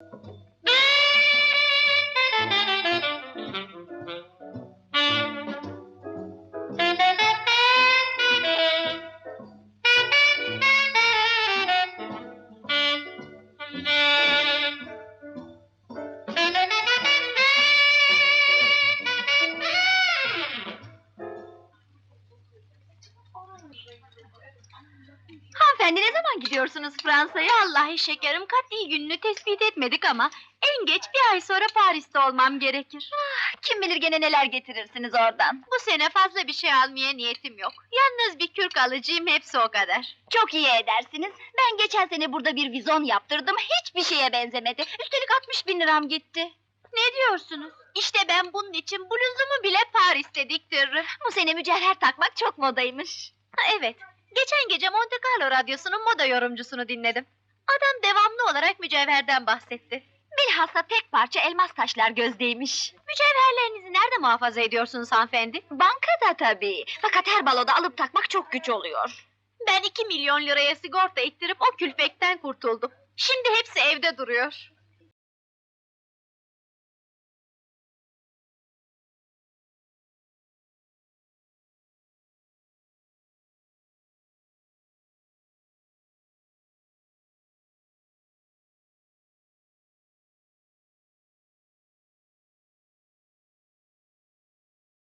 you Hanımefendi ne zaman gidiyorsunuz Fransa'ya? Vallahi şekerim katli gününü tespit etmedik ama en geç bir ay sonra Paris'te olmam gerekir. Ah, kim bilir gene neler getirirsiniz oradan. Bu sene fazla bir şey almaya niyetim yok. Yalnız bir kürk alacağım hepsi o kadar. Çok iyi edersiniz. Ben geçen sene burada bir vizon yaptırdım. Hiçbir şeye benzemedi. Üstelik 60 bin liram gitti. Ne diyorsunuz? İşte ben bunun için bluzumu bile Paris'te diktiririm. Bu sene mücevher takmak çok modaymış. Ha, evet. Geçen gece Monte Carlo radyosunun moda yorumcusunu dinledim. Adam devamlı olarak mücevherden bahsetti. Bilhassa tek parça elmas taşlar gözdeymiş. Mücevherlerinizi nerede muhafaza ediyorsunuz hanımefendi? Bankada tabii. Fakat her baloda alıp takmak çok güç oluyor. Ben iki milyon liraya sigorta ettirip o külfekten kurtuldum. Şimdi hepsi evde duruyor.